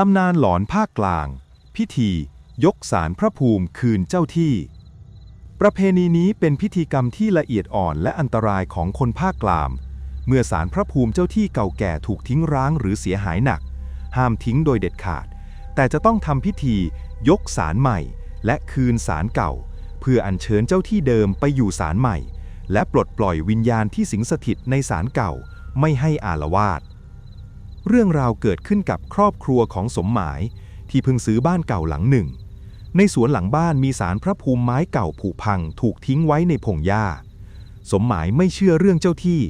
ตำนานหลอนภาคกลาง พิธียกสารพระภูมิคืนเจ้าที่ ประเพณีนี้เป็นพิธีกรรมที่ละเอียดอ่อนและอันตรายของคนภาคกลามเมื่อสารพระภูมิเจ้าที่เก่าแก่ถูกทิ้งร้างหรือเสียหายหนัก ห้ามทิ้งโดยเด็ดขาด แต่จะต้องทำพิธียกสารใหม่ และคืนสารเก่า เพื่ออัญเชิญเจ้าที่เดิมไปอยู่สารใหม่ และปลดปล่อยวิญญาณที่สิงสถิตในสารเก่า ไม่ให้อาละวาด เรื่องราวเกิดขึ้นกับครอบครัวของสมหมาย ที่เพิ่งซื้อบ้านเก่าหลังหนึ่ง ในสวนหลังบ้านมีสารพระภูมิไม้เก่าผุพังถูกทิ้งไว้ในพงหญ้า สมหมายไม่เชื่อเรื่องเจ้าที่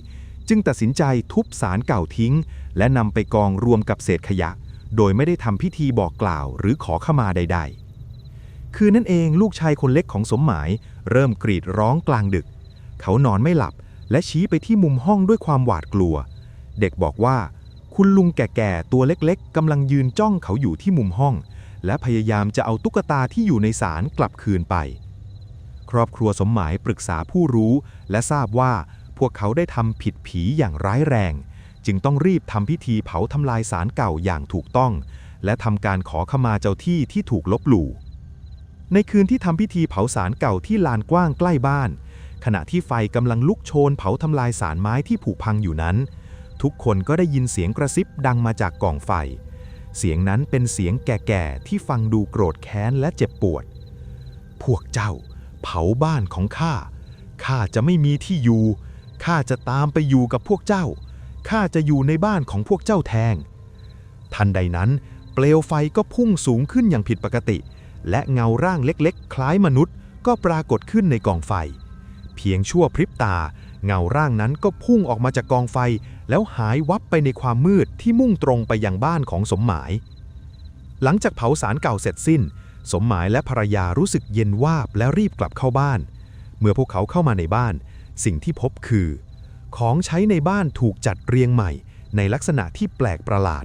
จึงตัดสินใจทุบสารเก่าทิ้ง และนำไปกองรวมกับเศษขยะ โดยไม่ได้ทำพิธีบอกกล่าวหรือขอขมาใด ๆคืนนั้นเองลูกชายคนเล็กของสมหมาย เริ่มกรีดร้องกลางดึก เขานอนไม่หลับ และชี้ไปที่มุมห้องด้วยความหวาดกลัว เด็กบอกว่า คุณลุงแก่ๆ ตัวเล็กๆกำลังยืนจ้องเขาอยู่ที่มุมห้อง และพยายามจะเอาตุ๊กตาที่อยู่ในศาลกลับคืนไป ครอบครัวสมหมายปรึกษาผู้รู้ และทราบว่าพวกเขาได้ทำผิดผีอย่างร้ายแรง จึงต้องรีบทำพิธีเผาทำลายศาลเก่าอย่างถูกต้อง และทำการขอขมาเจ้าที่ที่ถูกลบหลู่ ในคืนที่ทำพิธีเผาศาลเก่าที่ลานกว้างใกล้บ้าน ขณะที่ไฟกำลังลุกโชนเผาทำลายศาลไม้ที่ผุพังอยู่นั้น ทุกคนก็ได้ยินเสียงกระซิบดังมาจากกล่องไฟ เสียงนั้นเป็นเสียงแก่ๆที่ฟังดูโกรธแค้นและเจ็บปวด พวกเจ้า เผาบ้านของข้า ข้าจะไม่มีที่อยู่ ข้าจะตามไปอยู่กับพวกเจ้า ข้าจะอยู่ในบ้านของพวกเจ้าแทง ทันใดนั้น เปลวไฟก็พุ่งสูงขึ้นอย่างผิดปกติ และเงาร่างเล็กๆ คล้ายมนุษย์ ก็ปรากฏขึ้นในกองไฟ เพียงชั่วพริบตา เงาร่างนั้นก็พุ่งออกมาจากกองไฟ แล้วหายวับไปในความมืดที่มุ่งตรงไปยังบ้านของสมหมาย หลังจากเผาสารเก่าเสร็จสิ้น สมหมายและภรรยารู้สึกเย็นวาบและรีบกลับเข้าบ้าน เมื่อพวกเขาเข้ามาในบ้าน สิ่งที่พบคือ ของใช้ในบ้านถูกจัดเรียงใหม่ ในลักษณะที่แปลกประหลาด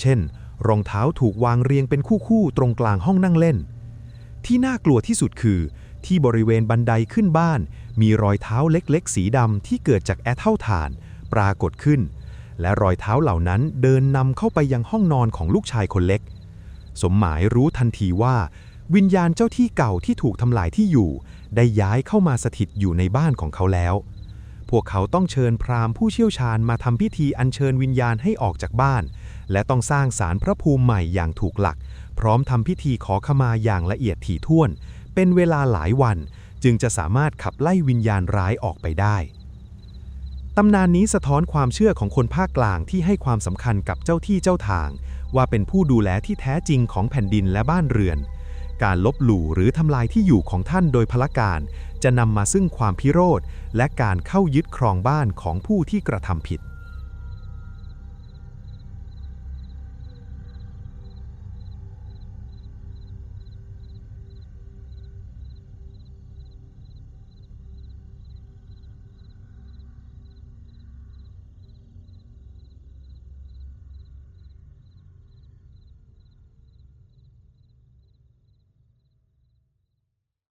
เช่น รองเท้าถูกวางเรียงเป็นคู่ๆตรงกลางห้องนั่งเล่น ที่น่ากลัวที่สุดคือที่บริเวณบันไดขึ้นบ้าน มีรอยเท้าเล็กๆ สีดำที่เกิดจากแอทเท่าฐาน ปรากฏขึ้น และรอยเท้าเหล่านั้นเดินนำเข้าไปยังห้องนอนของลูกชายคนเล็ก สมหมายรู้ทันทีว่า วิญญาณเจ้าที่เก่าที่ถูกทำลายที่อยู่ ได้ย้ายเข้ามาสถิตอยู่ในบ้านของเขาแล้ว พวกเขาต้องเชิญพราหมณ์ผู้เชี่ยวชาญมาทำพิธีอัญเชิญวิญญาณให้ออกจากบ้าน และต้องสร้างศาลพระภูมิใหม่อย่างถูกหลัก พร้อมทำพิธีขอขมาอย่างละเอียดถี่ถ้วน เป็นเวลาหลายวันจึงจะสามารถขับไล่วิญญาณร้ายออกไปได้ ตำนานนี้สะท้อนความเชื่อของคนภาคกลางที่ให้ความสำคัญกับเจ้าที่เจ้าทาง ว่าเป็นผู้ดูแลที่แท้จริงของแผ่นดินและบ้านเรือน การลบหลู่หรือทำลายที่อยู่ของท่านโดยพละการ จะนำมาซึ่งความพิโรธและการเข้ายึดครองบ้านของผู้ที่กระทำผิด